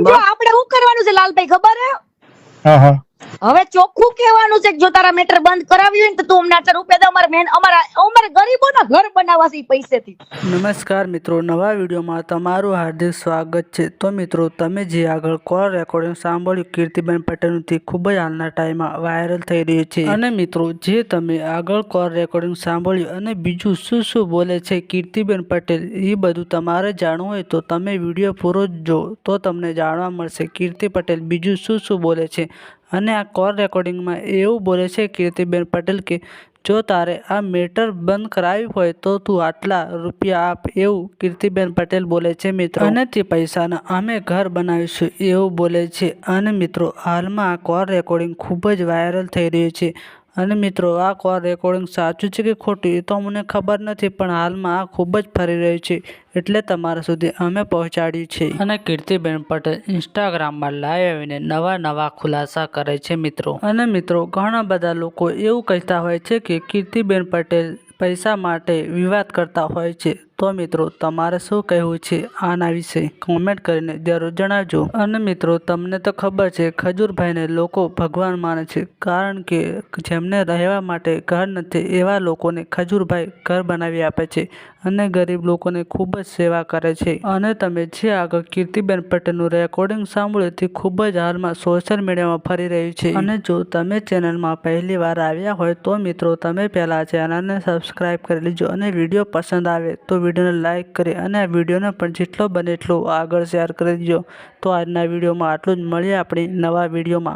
જો આપણે શું કરવાનું છે લાલભાઈ ખબર હે હા હા. હવે ચોખ્ખું કહેવાનું છે કે જો તારા મેટર બંધ કરાવી હોય તો તું અમને આટલા રૂપિયા દે, અમારા મેન અમારા અમારે ગરીબોના ઘર બનાવવા છે પૈસેથી. નમસ્કાર મિત્રો, નવા વિડીયોમાં તમારું હાર્દિક સ્વાગત છે. તો મિત્રો, તમે જે આગળ કોલ રેકોર્ડિંગ સાંભળ્યું, કીર્તિબેન પટેલનું તે ખૂબ જ હાલના ટાઈમમાં વાયરલ થઈ રહ્યું છે. અને મિત્રો, જે તમે આગળ કોલ રેકોર્ડિંગ સાંભળ્યું અને બીજું શું શું બોલે છે કીર્તિબેન પટેલ, એ બધું તમારે જાણવું હોય તો તમે વીડિયો પૂરો જો, તો તમને જાણવા મળશે. કીર્તિ પટેલ, બીજું શું શું બોલે છે? અને આ કોલ રેકોર્ડિંગમાં એવું બોલે છે કીર્તિબેન પટેલ કે જો તારે આ મેટર બંધ કરાવી હોય તો તું આટલા રૂપિયા આપ. એવું કીર્તિબેન પટેલ બોલે છે મિત્રો. અને તે પૈસાના અમે ઘર બનાવીશું. એવું બોલે છે. અને મિત્રો હાલમાં આ કોલ રેકોર્ડિંગ ખૂબ જ વાયરલ થઈ રહ્યું છે. અને મિત્રો આ કોલ રેકોર્ડિંગ સાચું છે કે ખોટું એ તો મને ખબર નથી પણ હાલમાં આ ખૂબ જ ફરી રહ્યું છે એટલે તમારા સુધી અમે પહોંચાડ્યું છે અને કીર્તિબેન પટેલ ઇન્સ્ટાગ્રામમાં લાઈવ આવીને નવા નવા ખુલાસા કરે છે મિત્રો. અને મિત્રો ઘણા બધા લોકો એવું કહેતા હોય છે કે કીર્તિબેન પટેલ પૈસા માટે વિવાદ કરતા હોય છે. તો મિત્રો, તમારે શું કહેવું છે આના વિશે? કોમેન્ટ કરીને જરૂર જણાવજો. અને મિત્રો, તમને તો ખબર છે, ખજૂરભાઈને લોકો ભગવાન માને છે. કારણ કે જેમને રહેવા માટે ઘર નથી, એવા લોકોને ખજૂરભાઈ ઘર બનાવી આપે છે અને ગરીબ લોકોને ખૂબ જ સેવા કરે છે. અને તમે જે આગળ કીર્તિબેન પટેલનું રેકોર્ડિંગ સાંભળ્યું તે ખૂબ જ હાલમાં સોશિયલ મીડિયામાં ફરી રહ્યું છે. અને જો તમે ચેનલમાં પહેલી વાર આવ્યા હોય તો મિત્રો, તમે પહેલાં ચેનલને સબસ્ક્રાઇબ કરી લેજો અને વીડિયો પસંદ આવે તો વિડીયોને લાઇક કરી અને આ વિડીયોને પણ જેટલો બને એટલો આગળ શેર કરી દેજો. તો આજના વિડીયોમાં આટલું જ. મળીએ આપણી નવા વિડીયોમાં